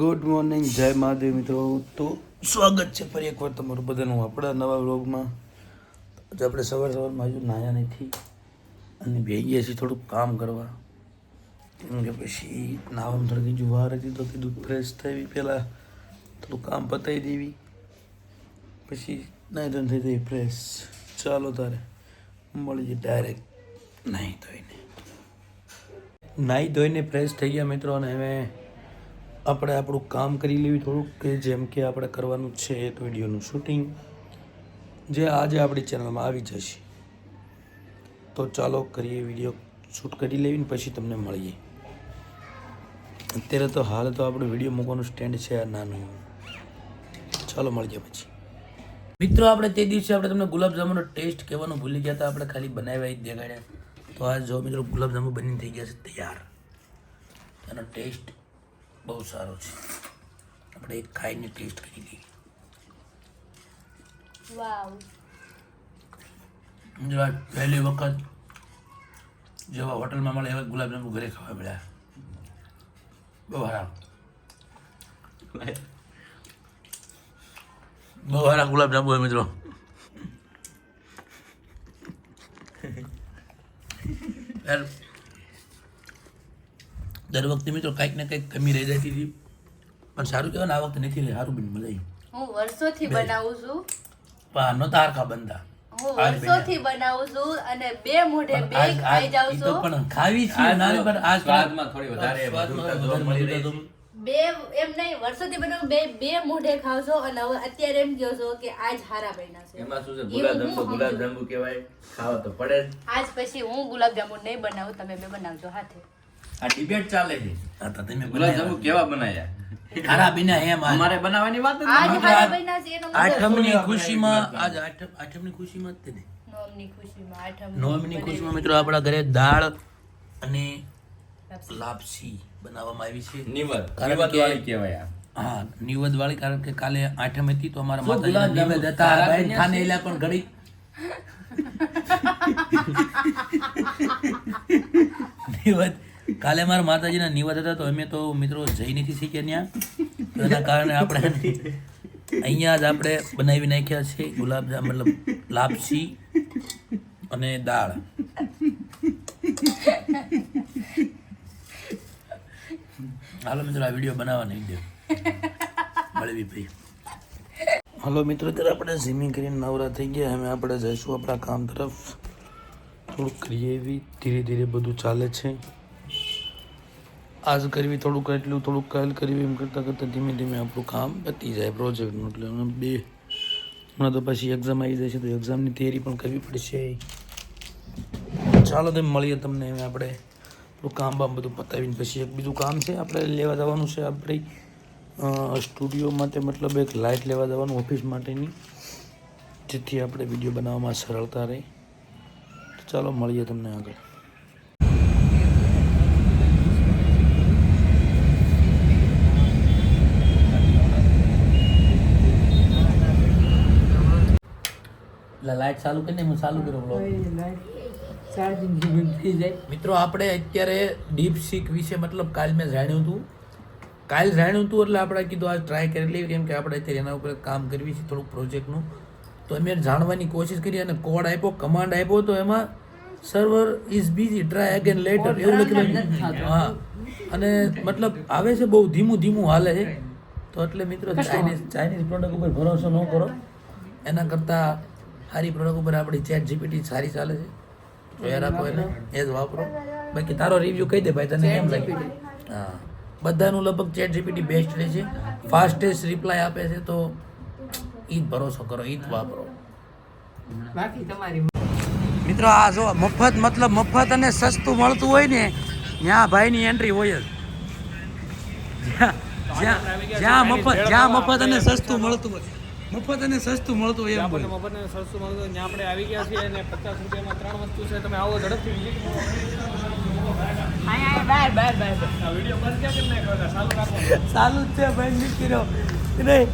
Good morning જય મહાદેવ મિત્રો. તો સ્વાગત છે ફરી એકવાર તમારું બધાનું આપણા નવા વ્લોગમાં. આજે આપણે સવાર સવારમાં હજુ નાયા નથી અને ભેગીએ છીએ થોડુંક કામ કરવા. કેમ કે પછી નાવામાં થોડી જુવાર હતી તો કીધું ફ્રેશ થવી પહેલાં થોડું કામ પતાવી દેવી. પછી નહીં ધોઈને થઈ જઈ ફ્રેશ ચાલો તારે મળી જાય ડાયરેક્ટ નાહી ધોઈને. નાહી ધોઈને ફ્રેશ થઈ ગયા મિત્રો અને હવે આપણે આપણું કામ કરી લેવી થોડુંક કે જેમ કે આપણે કરવાનું છે એક વિડીયોનું શૂટિંગ, જે આજે આપણી ચેનલમાં આવી જશે. તો ચાલો કરીએ વીડિયો શૂટ કરી લેવી પછી તમને મળીએ. અત્યારે તો હાલ તો આપણો વીડિયો મૂકવાનું સ્ટેન્ડ છે આ નાનું. ચાલો મળીએ પછી. મિત્રો, આપણે તે દિવસે આપણે તમને ગુલાબજાંબુનો ટેસ્ટ કહેવાનું ભૂલી ગયા હતા. આપણે ખાલી બનાવ્યા જ દેખાડ્યા. તો આ જો મિત્રો, ગુલાબજાંબુ બની થઈ ગયા છે તૈયાર. એનો ટેસ્ટ બહુ સારો છે. આપણે એક ખાઈને ટેસ્ટ કરી લઈએ. વાવ. જો પહેલી વખત જેવા હોટલમાં મળે એવા ગુલાબજાંબુ ઘરે ખાવા મળ્યા. બહુ સારા. બહુ સારા ગુલાબજાંબુ હોય મિત્રો. યાર દર વખતે મિત્રો કંઈક ને કંઈક કમી રહી જતી હતી. પણ સારું કહેવાય ને આ વખતે નથી રહી સારું બની મળે હું વર્ષોથી બનાવું છું. પણ નહોતા હરખા બનતા. વર્ષોથી બનાવું છું અને બે મોઢે બે ખાઈ જાઉં છું. પણ ખાવી છીએ નાની પણ આજ સ્વાદમાં થોડી વધારે મધુરતા મળી રહી. બે એમ નહીં વર્ષોથી બનાવું બે બે મોઢે ખાવ છો અને હવે અત્યારે એમ કહો છો કે આજ હારા બન્યા છે. એમાં શું છે એવું ગુલાબજાંબુ ગુલાબ જાંબુ કહેવાય ખાવા તો પડે આજ પછી હું ગુલાબજાંબુ નહીં બનાવું તમે બે બનાવજો હાથે. આ ડિબેટ ચાલે છે. આ તો તમે ગુલાબ જાંબુ કેવા બનાયા ખારા બિના એમ અમારે બનાવવાની વાત નથી. આઠમની ખુશીમાં આજ આઠમ આઠમની ખુશીમાં જ તે ને. નોમની ખુશીમાં આઠમ નવમીની ખુશીમાં મિત્રો આપણા ઘરે દાળ અને લાપસી. બનાવવામાં આવી છે. નિવદ. કારણ નિવદ કે- વાળી કહેવાય આ. હા નિવદ વાળી કારણ કે કાલે આઠમ હતી તો અમારા શું માતાજીના નિવેદ હતા. કન્યા ખાને એલા પણ ઘડી. નિવદ કાલે મારા માતાજીના નિવાદ હતા તો અમે તો મિત્રો જઈ નથી શીખ્યા ત્યાં. એના કારણે આપણે અહીંયા જ આપણે બનાવી નાખ્યા છે ગુલાબજામ, મતલબ લાપસી અને દાળ. હાલો મિત્રો, આ વીડિયો બનાવવા નહીં દે મળવી ભાઈ. હલો મિત્રો ત્યારે આપણે સ્વિમિંગ કરીને નવરા થઈ ગયા. હવે આપણે જઈશું આપણા કામ તરફ. થોડુંક કરીએ એવી ધીરે ધીરે બધું ચાલે છે. આજ કરવી, થોડુંક એટલું, થોડુંક કાલ કરવી, એમ કરતાં કરતાં ધીમે ધીમે આપણું કામ પતી જાય પ્રોજેક્ટનું એટલે બે, હમણાં તો પછી એક્ઝામ આવી જાય છે તો એક્ઝામની તૈયારી પણ કરવી પડશે. ચાલો તો મળીએ તમને એમ આપણે થોડું કામ બામ બધું પતાવીને પછી એક બીજું કામ છે, આપણે લેવા જવાનું છે આપણે સ્ટુડિયો માટે, મતલબ એક લાઇટ લેવા જવાનું ઓફિસ માટેની, જેથી આપણે વીડિયો બનાવવામાં સરળતા રહે. ચાલો મળીએ તમને આગળ. લાઇટ ચાલુ કરીને હું ચાલુ કર્યો બ્લોગ મિત્રો આપણે અત્યારે ડીપ સીક વિશે મતલબ કાલ મેં જાણ્યું હતું. કાલ જાણ્યું હતું એટલે આપણે કીધું આજ ટ્રાય કરી લઈએ કેમ કે આપણે અત્યારે એના ઉપર કામ કરવી છે થોડુંક પ્રોજેક્ટનું તો અમે જાણવાની કોશિશ કરી અને કોડ આપ્યો કમાન્ડ આપ્યો તો એમાં. Server is busy try again later એવું લખેલું હા. અને મતલબ આવે છે બહુ ધીમું ધીમું હાલે છે. તો એટલે મિત્રો ચાઇનીઝ ચાઇનીઝ પ્રોડક્ટ ઉપર ભરોસો ન કરો. એના કરતાં સારી પ્રોડક્ટ ઉપર આપણી ચેટ જીપીટી સારી ચાલે છે. જોયા રાખો એને એ જ વાપરો. બાકી તારો રિવ્યુ કહી દે ભાઈ તને એમ લાગે. હા. બધાનું લગભગ ચેટ જીપીટી બેસ્ટ રહે છે. ફાસ્ટેસ્ટ રિપ્લાય આપે છે તો એ જ ભરોસો કરો એ જ વાપરો. બાકી મિત્રો આ જો મફત મતલબ મફત અને સસ્તું મળતું હોય ને ત્યાં ભાઈની એન્ટ્રી હોય જ. જ્યાં જ્યાં મફત જ્યાં મફત અને સસ્તું મળતું હોય. મફત અને સસ્તું મળતું હોય એમ બોલ. મફત અને સસ્તું મળતું ત્યાં આપણે આવી ગયા છીએ અને પચાસ રૂપિયામાં ત્રણ વસ્તુ છે તમે આવો ઝડપથી રાખો. ચાલુ જ છે ભાઈ નહીં કર્યો. નહીં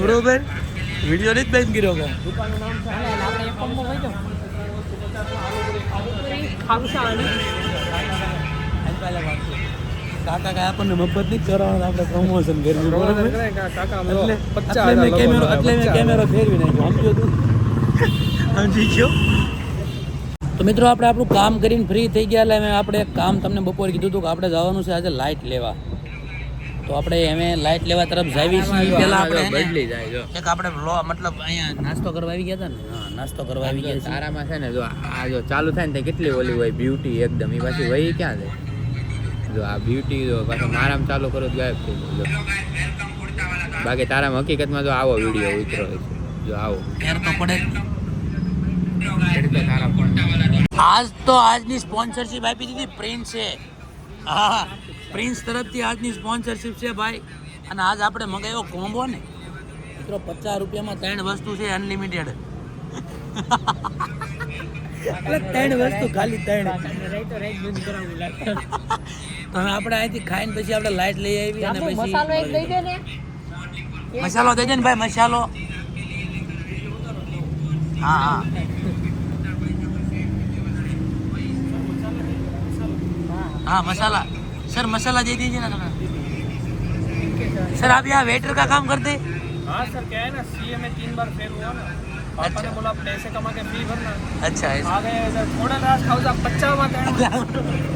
બરોબર વીડિયો નહીં જ બંધ કર્યો કે? દુકાનનું નામ છે. આપણે એક કોમ્બો હોય જાવ પચાસમાં આલુ પૂરી ખાવું છે આલુ. કાકા કાંઈ આપણને મફત નહીં કરવાનું આપણે પ્રમોશન કરવું બરોબર? એટલે એટલે મેં કેમેરો એટલે મેં કેમેરો ફેરવી નાખ્યો. સમજ્યો તું? સમજી ગયો? તો મિત્રો આપણે આપણું કામ કરીને ફ્રી થઈ ગયા એટલે મેં આપણે એક કામ તમને બપોરે કીધું હતું કે આપણે જવાનું છે આજે લાઇટ લેવા. તો આપણે એમે લાઇટ લેવા તરફ જાવી છીએ. પહેલા આપણે બદલી જાય જો. એક આપણે લો મતલબ અહીંયા નાસ્તો કરવા આવી ગયા હતા ને? હા નાસ્તો કરવા આવી ગયા સારામાં તારામાં છે ને જો આ જો ચાલુ થાય ને તે કેટલી ઓલી હોય બ્યુટી એકદમ એ પાછી વહી ક્યાં જાય? જો આ બ્યુટી જો પાછો મારામાં ચાલુ કરો ગાયબ થઈ જાય જો બાકી તારામાં હકીકતમાં જો આવો વીડિયો ઉતરો છે. જો આવો. ફેર તો પડે આજ તો આજની સ્પોન્સરશિપ આપી દીધી પ્રિન્સે હા પ્રિન્સ તરફથી આજની સ્પોન્સરશિપ છે ભાઈ. અને આજ આપણે મગાવ્યો કોમ્બો ને. મિત્રો પચાસ રૂપિયામાં ત્રણ વસ્તુ છે અનલિમિટેડ ત્રણ વસ્તુ ખાલી ત્રણ. તો હવે આપણે અહીંથી ખાઈને પછી આપણે લાઈટ લઈ આવી અને પછી મસાલો એક દઈ દે ને મસાલો દેજે ને ભાઈ મસાલો હા હા हाँ मसाला सर मसाला दे दीजिए ना थोड़ा सर आप यहाँ वेटर का काम करते हाँ सर क्या है ना सीए में तीन बार फेल हुआ ना पापा ने बोला पैसे कमा के फी भरना अच्छा आ गए इधर थोड़ा रास खाओ जा पचास માં ત્રણ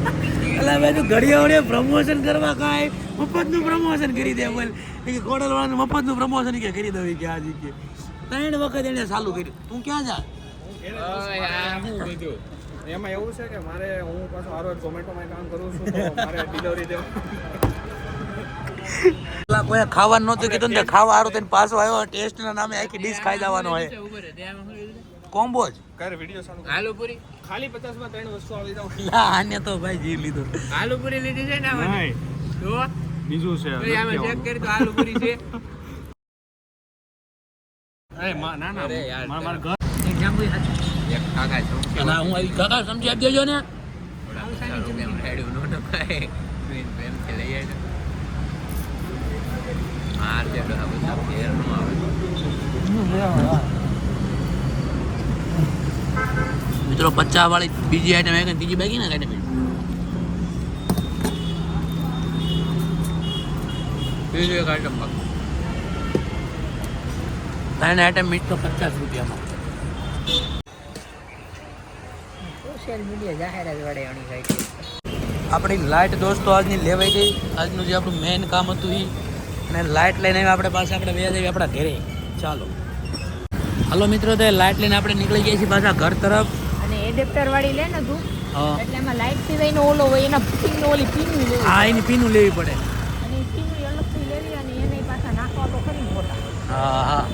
એટલે મેં તો ઘડીએ વળીએ પ્રમોશન કરવા કાંઈ મફતનું પ્રમોશન કરી દે બોલ એ કે કોડલ વાળાનું મફતનું પ્રમોશન કે કરી દઉં કે આજે કે ત્રણ વખત એને ચાલુ કર્યું તું ક્યાં જા એમાં એવું છે કે મારે હું પાછો હારો ઝોમેટોમાં કામ કરું છું તો મારે ડિલિવરી દેવા પેલા કોઈ ખાવાનું નહોતું કીધું ને ખાવા હારું થઈને પાછો આવ્યો ટેસ્ટના નામે આખી ડીશ ખાઈ જવાનો હોય. કોમ્બો જ. કરે વીડિયો ચાલુ આલુ પૂરી? ખાલી પચાસમાં ત્રણ વસ્તુ આવી જાવ. લા, આને તો ભાઈ જીવ લીધો. આલુ પૂરી લીધી છે ને આમાં? જો બીજું છે આમાં ચેક કરી તો આલુ પૂરી છે. અરે ના ના યાર, મારા ઘર એક કાકા છે અને હું આવી કાકા સમજી આપી દેજો ને. મિત્રો પચાસ વાળી બીજી આઈટમ આવી ત્રીજી બાકી ને આઈટમ ત્રણ આઈટમ મીટ તો પચાસ રૂપિયામાં. સોશિયલ મીડિયા જાહેરાત વડે અણી ગઈ આપણી લાઇટ દોસ્તો આજની લેવાઈ ગઈ. આજનું જે આપણું મેઇન કામ હતું એ અને લાઇટ લઈને આપણે પાસે આપણે બે જઈએ આપણા ઘરે. ચાલો. હાલો મિત્રો તો લાઇટ લઈને આપણે નીકળી ગયા છીએ પાછા ઘર તરફ. અને એડેપ્ટર વાળી લે ને તું. એટલે એમાં લાઈટ સિવાયનો ઓલો હોય એના પિન ઓલી પીન લેવી આ એની પીનું લેવી પડે. અને પીન અલગથી લેવી અને એને પાછા નાખવા તો ખરી મોટા. હા હા.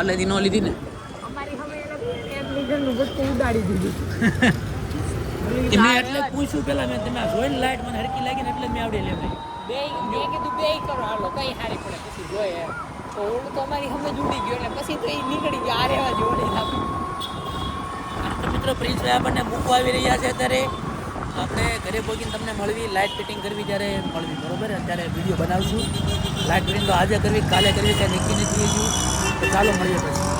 એટલે તી નો લીધી ને? અમારી હવે એપ્લિકેશનનું બધું ઉડાડી દીધું. મેં એટલે પૂછ્યું પેલા મેં તમે જોઈને લાઇટ મને હરકી લાગી ને એટલે મેં આવડી લેવાય બે મેં કીધું બે કરો, હાલો, કઈ હારી પડે, પછી જોઈએ. તો ઓલું તો અમારી ઉડી ગયો, એટલે પછી તો એ નીકળી ગયો, આ રહેવા જેવો નહીં મિત્રો પ્રિન્સભાઈ આપણને મૂકવા આવી રહ્યા છે અત્યારે. આપણે ઘરે પહોંચીને તમને મળવી લાઇટ ફિટિંગ કરવી ત્યારે મળવી, બરોબર? અત્યારે વીડિયો બનાવશું. લાઇટ ફિટિંગ તો આજે કરવી, કાલે કરવી ત્યાં નક્કી નથી હજુ તો ચાલો મળીએ પછી.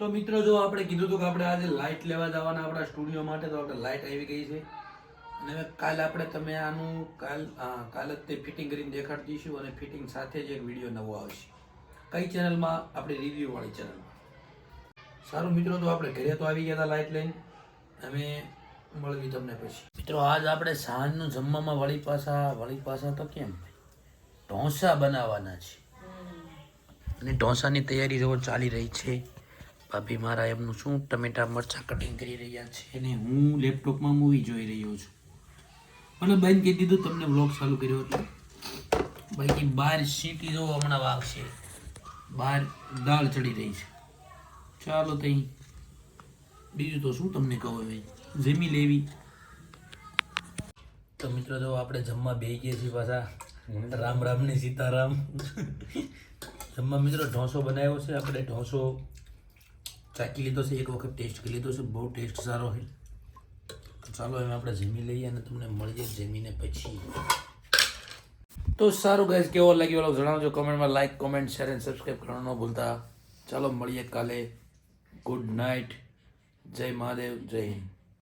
તો મિત્રો, જો આપણે કીધું હતું કે આપણે આજે લાઇટ લેવા જવાના આપણા સ્ટુડિયો માટે, તો આપણે લાઇટ આવી ગઈ છે. અને કાલ આપણે તમે આનું કાલ કાલ જ તે ફિટિંગ કરીને દેખાડી દઈશું અને ફિટિંગ સાથે જ એક વીડિયો નવો આવશે. કઈ ચેનલમાં આપણે રિવ્યૂવાળી ચેનલમાં સારું મિત્રો, તો આપણે ઘરે તો આવી ગયા હતા લાઇટ લઈને. અમે મળવી તમને પછી. મિત્રો, આજ આપણે સાંજનું જમવામાં વળી પાછા વળી પાછા તો કેમ? ઢોસા બનાવવાના છે. અને ઢોસાની તૈયારી જો ચાલી રહી છે. ભાભી મારા એમનું શું ટમેટા મરચાં કટિંગ કરી રહ્યા છે અને હું લેપટોપમાં મૂવી જોઈ રહ્યો છું. અને બેન કહી દીધું તમને બ્લોગ ચાલુ કર્યો એટલે. બાકી બાર સીટી જો હમણાં વાગશે. બહાર દાળ ચડી રહી છે. ચાલો તઈ. બીજું તો શું તમને કહું હવે? જમી લેવી. તો મિત્રો જો આપણે જમવા બે ગયા છીએ પાછા. રામ રામ ને સીતારામ. જમવા મિત્રો ઢોસો બનાવ્યો છે. આપણે ઢોસો ચાકી લીધો છે. એક વખત ટેસ્ટ કરી લીધો છે. બહુ ટેસ્ટ સારો છે. ચાલો એમ આપણે જમી લઈએ અને તમને મળીએ જમીને પછી. તો સારું ગાઈઝ કેવો લાગ્યો ઓલો જણાવજો કમેન્ટમાં. Like comment share and subscribe કરવાનું ન ભૂલતા. ચાલો મળીએ કાલે. ગુડ નાઇટ જય મહાદેવ, જય હિન્દ.